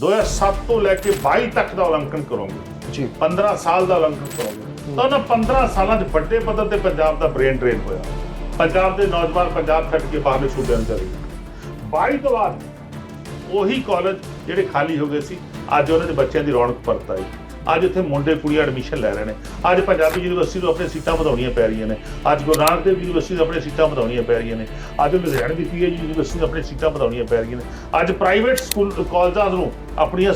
2007 ਤੋਂ ਲੈ ਕੇ 22 ਤੱਕ ਦਾ ਉਲੰਘਣ ਕਰੋਗੇ। ਜੀ। 15 ਸਾਲ ਦਾ ਉਲੰਘਣ ਕਰੋਗੇ। ਤਾਂ ਉਹਨਾਂ 15 ਸਾਲਾਂ 'ਚ ਵੱਡੇ ਪੱਧਰ ਤੇ ਪੰਜਾਬ ਦਾ ਬ੍ਰੇਨ ਡਰੇਨ ਹੋਇਆ। ਪੰਜਾਬ ਦੇ ਨੌਜਵਾਨ ਪੰਜਾਬ ਛੱਡ ਕੇ ਬਾਹਰਲੇ ਸੂਬਿਆਂ ਨੂੰ ਚਲੇ ਗਏ। 22 ਤੋਂ ਬਾਅਦ ਉਹੀ ਕਾਲਜ ਜਿਹੜੇ ਖਾਲੀ ਹੋ ਗਏ ਸੀ ਅੱਜ ਉਹਨਾਂ ਦੇ ਬੱਚਿਆਂ ਦੀ ਰੌਣਕ ਪਰਤ ਆਈ। ਅੱਜ ਉੱਥੇ ਮੁੰਡੇ ਕੁੜੀਆਂ ਐਡਮਿਸ਼ਨ ਲੈ ਰਹੇ ਨੇ। ਅੱਜ ਪੰਜਾਬੀ ਯੂਨੀਵਰਸਿਟੀ ਤੋਂ ਆਪਣੇ ਸੀਟਾਂ ਵਧਾਉਣੀਆਂ ਪੈ ਰਹੀਆਂ ਨੇ। ਅੱਜ ਗੁਰੂ ਨਾਨਕ ਦੇਵ ਯੂਨੀਵਰਸਿਟੀ ਤੋਂ ਆਪਣੇ ਸੀਟਾਂ ਵਧਾਉਣੀਆਂ ਪੈ ਰਹੀਆਂ ਨੇ। ਅੱਜ ਲੁਧਿਆਣਾ ਦੀ ਪੀਏ ਯੂਨੀਵਰਸਿਟੀ ਤੋਂ ਆਪਣੇ ਸੀਟਾਂ ਵਧਾਉਣੀਆਂ ਪੈ ਰਹੀਆਂ ਨੇ। ਅੱਜ ਪ੍ਰਾਈਵੇਟ ਸਕੂਲ ਕਾਲਜਾਂ ਨੂੰ ਆਪਣੀਆਂ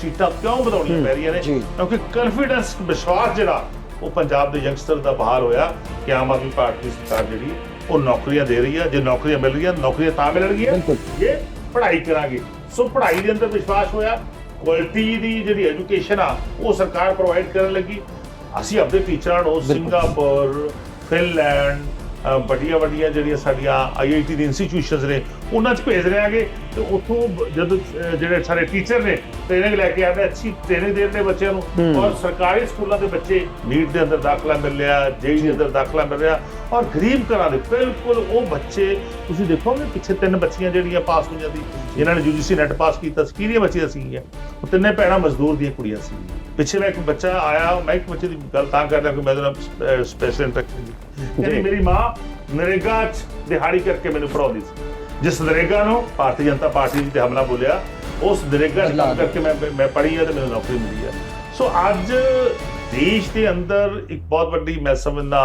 ਸੀਟਾਂ ਕਿਉਂ ਵਧਾਉਣੀਆਂ ਪੈ ਰਹੀਆਂ ਨੇ। ਕਿਉਂਕਿ ਕਨਫੀਡੈਂਸ ਵਿਸ਼ਵਾਸ ਜਿਹੜਾ ਉਹ ਪੰਜਾਬ ਦੇ ਯੰਗਸਟਰ ਦਾ ਬਾਹਰ ਹੋਇਆ ਕਿ ਆਮ ਆਦਮੀ ਪਾਰਟੀ ਸਰਕਾਰ ਜਿਹੜੀ ਉਹ ਨੌਕਰੀਆਂ ਦੇ ਰਹੀ ਆ। ਜੇ ਨੌਕਰੀਆਂ ਮਿਲ ਰਹੀਆਂ ਨੌਕਰੀਆਂ ਤਾਂ ਮਿਲਣਗੀਆਂ। ਜੇ ਪੜ੍ਹਾਈ ਕਰਾਂਗੇ। ਸੋ ਪੜ੍ਹਾਈ ਦੇ ਅੰਦਰ ਵਿਸ਼ਵਾਸ ਹੋਇਆ। ਕੁਆਲਿਟੀ ਦੀ ਜਿਹੜੀ ਐਜੂਕੇਸ਼ਨ ਆ ਉਹ ਸਰਕਾਰ ਪ੍ਰੋਵਾਈਡ ਕਰਨ ਲੱਗੀ। ਅਸੀਂ ਆਪਣੇ ਟੀਚਰਾਂ ਨੂੰ ਸਿੰਗਾਪੁਰ ਫਿਨਲੈਂਡ ਵੱਡੀਆਂ ਵੱਡੀਆਂ ਜਿਹੜੀਆਂ ਸਾਡੀਆਂ ਆਈਆਈਟੀ ਦੀ ਇੰਸਟੀਟਿਊਸ਼ਨਸ ਨੇ ਉਹਨਾਂ 'ਚ ਭੇਜ ਰਹੇ ਆਗੇ ਤੇ ਉੱਥੋਂ ਜਦੋਂ ਜਿਹੜੇ ਸਾਰੇ ਟੀਚਰ ਨੇ ਟ੍ਰੇਨਿੰਗ ਲੈ ਕੇ ਆਉਂਦੇ ਅੱਛੀ ਟ੍ਰੇਨਿੰਗ ਦੇ ਰਹੇ ਨੇ। ਬੱਚਿਆਂ ਨੂੰ ਔਰ ਸਰਕਾਰੀ ਸਕੂਲਾਂ ਦੇ ਬੱਚੇ ਨੀਟ ਦੇ ਅੰਦਰ ਦਾਖਲਾ ਮਿਲ ਰਿਹਾ ਜੇਈ ਦੇ ਅੰਦਰ ਦਾਖਲਾ ਮਿਲ ਰਿਹਾ ਔਰ ਗਰੀਬ ਘਰਾਂ ਦੇ ਬਿਲਕੁਲ ਉਹ ਬੱਚੇ ਤੁਸੀਂ ਦੇਖੋਗੇ ਪਿੱਛੇ ਤਿੰਨ ਬੱਚੀਆਂ ਜਿਹੜੀਆਂ ਪਾਸ ਹੋਈਆਂ ਦੀ ਜਿਨ੍ਹਾਂ ਨੇ ਯੂਜੀਸੀ ਨੈਟ ਪਾਸ ਕੀਤਾ ਸੀ ਕਿਹੜੀਆਂ ਬੱਚੀਆਂ ਸੀਗੀਆਂ? ਉਹ ਤਿੰਨੇ ਭੈਣਾਂ ਮਜ਼ਦੂਰ ਦੀਆਂ ਕੁੜੀਆਂ ਸੀ ਪਿੱਛੇ ਮੈਂ ਇੱਕ ਬੱਚਾ ਆਇਆ ਮੈਂ ਇੱਕ ਬੱਚੇ ਦੀ ਗੱਲ ਤਾਂ ਕਰ ਰਿਹਾ ਕਿ ਮੈਂ ਉਹਦਾ ਸਪੈਸ਼ਲ ਇੰਟਰੈਕਸ਼ਨ ਜੀ। ਮੇਰੀ ਮਾਂ ਨਰੇਗਾ 'ਚ ਦਿਹਾੜੀ ਕਰਕੇ ਮੈਨੂੰ ਪੜਾਉਂਦੀ ਸੀ। ਜਿਸ ਨਰੇਗਾ ਨੂੰ ਭਾਰਤੀ ਜਨਤਾ ਪਾਰਟੀ ਦੇ ਹਮਲਾ ਬੋਲਿਆ ਉਸ ਨਰੇਗਾ 'ਚ ਕੰਮ। ਕਰਕੇ ਮੈਂ ਮੈਂ ਪੜ੍ਹੀ ਹੈ ਤੇ ਮੈਨੂੰ ਨੌਕਰੀ ਮਿਲੀ ਹੈ ਸੋ ਅੱਜ ਦੇਸ਼ ਦੇ ਅੰਦਰ ਇੱਕ ਬਹੁਤ ਵੱਡੀ ਮੈਂ ਸਮਝਦਾ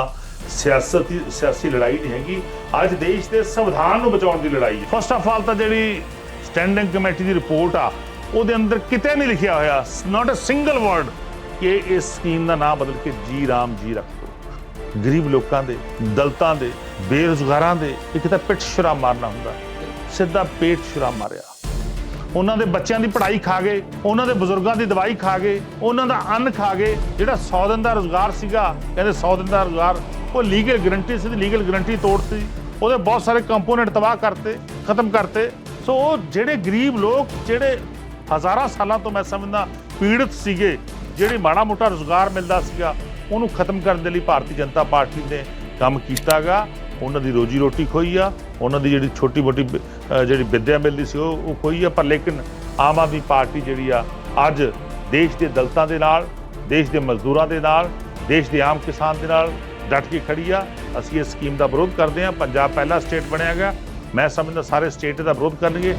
ਸਿਆਸਤੀ ਸਿਆਸੀ ਲੜਾਈ ਨਹੀਂ ਹੈਗੀ। ਅੱਜ ਦੇਸ਼ ਦੇ ਸੰਵਿਧਾਨ ਨੂੰ ਬਚਾਉਣ ਦੀ ਲੜਾਈ ਹੈ। ਫਸਟ ਆਫ ਆਲ ਤਾਂ ਜਿਹੜੀ ਸਟੈਂਡਿੰਗ ਕਮੇਟੀ ਦੀ ਰਿਪੋਰਟ ਆ ਉਹਦੇ ਅੰਦਰ ਕਿਤੇ ਨਹੀਂ ਲਿਖਿਆ ਹੋਇਆ ਨਾਟ ਅ ਸਿੰਗਲ ਵਰਡ ਕਿ ਇਸ ਸਕੀਮ ਦਾ ਨਾਮ ਬਦਲ ਕੇ ਜੀ ਰਾਮ ਜੀ ਰੱਖ। ਗਰੀਬ ਲੋਕਾਂ ਦੇ, ਦਲਤਾਂ ਦੇ, ਬੇਰੁਜ਼ਗਾਰਾਂ ਦੇ ਇੱਕ ਤਾਂ ਪਿੱਠ ਛੁਰਾ ਮਾਰਨਾ ਹੁੰਦਾ, ਸਿੱਧਾ ਪੇਟ ਛੁਰਾ ਮਾਰਿਆ। ਉਹਨਾਂ ਦੇ ਬੱਚਿਆਂ ਦੀ ਪੜ੍ਹਾਈ ਖਾ ਗਏ, ਉਹਨਾਂ ਦੇ ਬਜ਼ੁਰਗਾਂ ਦੀ ਦਵਾਈ ਖਾ ਗਏ, ਉਹਨਾਂ ਦਾ ਅੰਨ ਖਾ ਗਏ, ਜਿਹੜਾ 100 ਦਿਨ ਦਾ ਰੋਜ਼ਗਾਰ ਸੀਗਾ, ਕਹਿੰਦੇ 100 ਦਿਨ ਦਾ ਰੋਜ਼ਗਾਰ, ਉਹ ਲੀਗਲ ਗਰੰਟੀ ਸੀ ਲੀਗਲ ਗਰੰਟੀ ਤੋੜਤੀ, ਉਹਦੇ ਬਹੁਤ ਸਾਰੇ ਕੰਪੋਨੈਂਟ ਤਬਾਹ ਕਰਤੇ, ਖਤਮ ਕਰਤੇ। ਸੋ ਉਹ ਜਿਹੜੇ ਗਰੀਬ ਲੋਕ, ਜਿਹੜੇ ਹਜ਼ਾਰਾਂ ਸਾਲਾਂ ਤੋਂ ਮੈਂ ਸਮਝਦਾ ਪੀੜਤ ਸੀਗੇ, ਜਿਹੜੀ ਮਾੜਾ ਮੋਟਾ ਰੋਜ਼ਗਾਰ ਮਿਲਦਾ ਸੀਗਾ ਉਹਨੂੰ ਖਤਮ ਕਰਨ ਦੇ ਲਈ ਭਾਰਤੀ ਜਨਤਾ ਪਾਰਟੀ ਨੇ ਕੰਮ ਕੀਤਾਗਾ। ਉਹਨਾਂ ਦੀ ਰੋਜੀ ਰੋਟੀ ਖੋਈ ਆ। ਉਹਨਾਂ ਦੀ ਜਿਹੜੀ ਛੋਟੀ ਮੋਟੀ ਜਿਹੜੀ ਵਿੱਦਿਆ ਮਿਲਦੀ ਸੀ, ਉਹ ਉਹ ਖੋਈ ਆ। ਪਰ ਲੇਕਿਨ ਆਮ ਆਦਮੀ ਪਾਰਟੀ ਜਿਹੜੀ ਆ, ਅੱਜ ਦੇਸ਼ ਦੇ ਦਲਤਾਂ ਦੇ ਨਾਲ, ਦੇਸ਼ ਦੇ ਮਜ਼ਦੂਰਾਂ ਦੇ ਨਾਲ, ਦੇਸ਼ ਦੇ ਆਮ ਕਿਸਾਨ ਦੇ ਨਾਲ ਡਟ ਕੇ ਖੜੀ ਆ। ਅਸੀਂ ਇਸ ਸਕੀਮ ਦਾ ਵਿਰੋਧ ਕਰਦੇ ਆ। ਪੰਜਾਬ ਪਹਿਲਾ ਸਟੇਟ ਬਣਿਆ ਗਾ ਮੈਂ ਸਮਝਦਾ ਸਾਰੇ ਸਟੇਟ ਦਾ ਵਿਰੋਧ ਕਰਨਗੇ।